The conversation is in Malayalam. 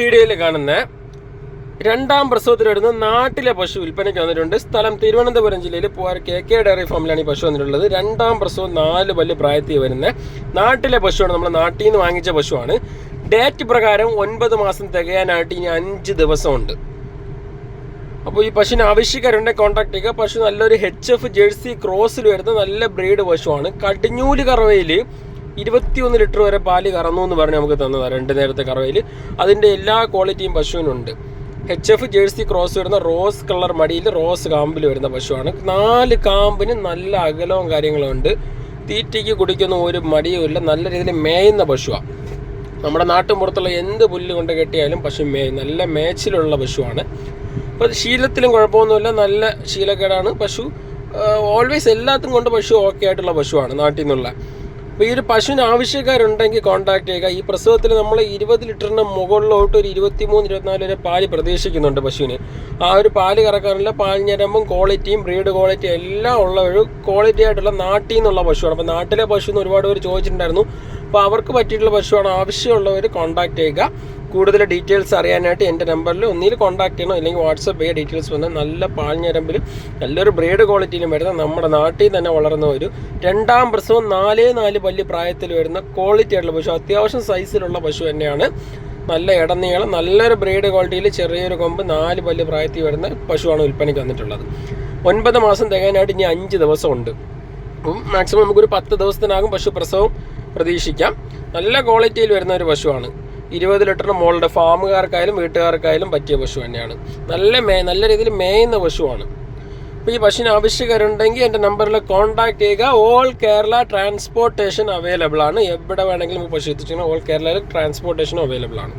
വീഡിയോയിൽ കാണുന്ന രണ്ടാം പ്രസവത്തിൽ വരുന്ന നാട്ടിലെ പശു വിൽപ്പനയ്ക്ക് വന്നിട്ടുണ്ട്. സ്ഥലം തിരുവനന്തപുരം ജില്ലയിൽ പൂവാർ കെ കെ ഡയറി ഫാമിലാണ് ഈ പശു വന്നിട്ടുള്ളത്. രണ്ടാം പ്രസവം നാല് പല്ല് പ്രായത്തിൽ വരുന്ന നാട്ടിലെ പശുവാണ്. നമ്മൾ നാട്ടിൽ നിന്ന് വാങ്ങിച്ച പശുവാണ്. ഡേറ്റ് പ്രകാരം ഒൻപത് മാസം തികയാനായിട്ട് ഇനി അഞ്ച് ദിവസമുണ്ട്. അപ്പോൾ ഈ പശുവിന് ആവശ്യക്കാരുണ്ടെങ്കിൽ കോൺടാക്ട് ചെയ്യുക. പശു നല്ലൊരു എച്ച് എഫ് ജേഴ്സി ക്രോസിൽ വരുന്ന നല്ല ബ്രീഡ് പശുവാണ്. കടിഞ്ഞൂൽ കറവയിൽ ഇരുപത്തിയൊന്ന് ലിറ്റർ വരെ പാൽ കറന്നു എന്ന് പറഞ്ഞ് നമുക്ക് തന്നതാണ് രണ്ട് നേരത്തെ കറവയിൽ അതിന്റെ എല്ലാ ക്വാളിറ്റിയും പശുവിനുണ്ട്. എച്ച് എഫ് ജേഴ്സി ക്രോസ് വരുന്ന റോസ് കളർ മടിയിൽ റോസ് കാമ്പിൽ വരുന്ന പശുവാണ്. നാല് കാമ്പിന് നല്ല അകലവും കാര്യങ്ങളും ഉണ്ട്. തീറ്റയ്ക്ക് കുടിക്കുന്ന ഒരു മടിയും ഇല്ല. നല്ല രീതിയിൽ മേയുന്ന പശുവാണ് നമ്മുടെ നാട്ടിൻപുറത്തുള്ള എന്ത് പുല്ല് കൊണ്ട് കെട്ടിയാലും പശു മേയും. നല്ല മേച്ചിലുള്ള പശുവാണ്. അപ്പോൾ ശീലത്തിലും കുഴപ്പമൊന്നുമില്ല. നല്ല ശീലക്കേടാണ്. പശു ഓൾവേസ് എല്ലാത്തും കൊണ്ട് പശു ഓക്കെ ആയിട്ടുള്ള പശുവാണ് നാട്ടിൽ നിന്നുള്ള. അപ്പോൾ ഈ ഒരു പശുവിന് ആവശ്യക്കാരുണ്ടെങ്കിൽ കോൺടാക്ട് ചെയ്യുക. ഈ പ്രസവത്തിൽ നമ്മൾ ഇരുപത് ലിറ്ററിന് മുകളിലോട്ട് ഒരു ഇരുപത്തിമൂന്ന് ഇരുപത്തിനാല് വരെ പാൽ പ്രതീക്ഷിക്കുന്നുണ്ട് പശുവിന്. ആ ഒരു പാൽ കറക്കാനുള്ള പാൽഞ്ഞരമ്പും ക്വാളിറ്റിയും ബ്രീഡ് ക്വാളിറ്റി എല്ലാം ഉള്ള ഒരു ക്വാളിറ്റി ആയിട്ടുള്ള നാട്ടിൽ നിന്നുള്ള പശുവാണ്. അപ്പോൾ നാട്ടിലെ പശു എന്ന് ഒരുപാട് പേര് ചോദിച്ചിട്ടുണ്ടായിരുന്നു. അപ്പോൾ അവർക്ക് പറ്റിയിട്ടുള്ള പശുവാണ് ആവശ്യമുള്ളവർ കോൺടാക്ട് ചെയ്യുക. കൂടുതൽ ഡീറ്റെയിൽസ് അറിയാനായിട്ട് എന്റെ നമ്പറിൽ ഒന്നിൽ കോൺടാക്ട് ചെയ്യണം. അല്ലെങ്കിൽ വാട്സപ്പ് ചെയ്യുക ഡീറ്റെയിൽസ് വന്ന് നല്ല പാഞ്ഞരമ്പിലും നല്ലൊരു ബ്രേഡ് ക്വാളിറ്റിയിലും വരുന്ന നമ്മുടെ നാട്ടിൽ തന്നെ വളർന്ന ഒരു രണ്ടാം പ്രസവം നാലേ നാല് പല്ല് പ്രായത്തിൽ വരുന്ന ക്വാളിറ്റി ആയിട്ടുള്ള പശു. അത്യാവശ്യം സൈസിലുള്ള പശു തന്നെയാണ്. നല്ല ഇടനീളം നല്ലൊരു ബ്രീഡ് ക്വാളിറ്റിയിൽ ചെറിയൊരു കൊമ്പ് നാല് പല്ല് പ്രായത്തിൽ വരുന്ന പശുവാണ് വിൽപ്പനയ്ക്ക് വന്നിട്ടുള്ളത്. ഒൻപത് മാസം തികയാനായിട്ട് ഇനി അഞ്ച് ദിവസമുണ്ട്. അപ്പം മാക്സിമം നമുക്കൊരു പത്ത് ദിവസത്തിനാകും പശു പ്രസവം പ്രതീക്ഷിക്കാം. നല്ല ക്വാളിറ്റിയിൽ വരുന്ന ഒരു പശുവാണ്. ഇരുപത് ലിറ്ററിന് മുകളുടെ ഫാമുകാർക്കായാലും വീട്ടുകാർക്കായാലും പറ്റിയ പശു തന്നെയാണ്. നല്ല മേ നല്ല രീതിയിൽ മേയുന്ന പശുവാണ്. അപ്പോൾ ഈ പശുവിന് ആവശ്യക്കാരുണ്ടെങ്കിൽ എന്റെ നമ്പറിൽ കോൺടാക്ട് ചെയ്യുക. ഓൾ കേരള ട്രാൻസ്പോർട്ടേഷൻ അവൈലബിൾ ആണ്. എവിടെ വേണമെങ്കിലും പശു എത്തിച്ചാൽ ഓൾ കേരളയിൽ ട്രാൻസ്പോർട്ടേഷനും അവൈലബിൾ ആണ്.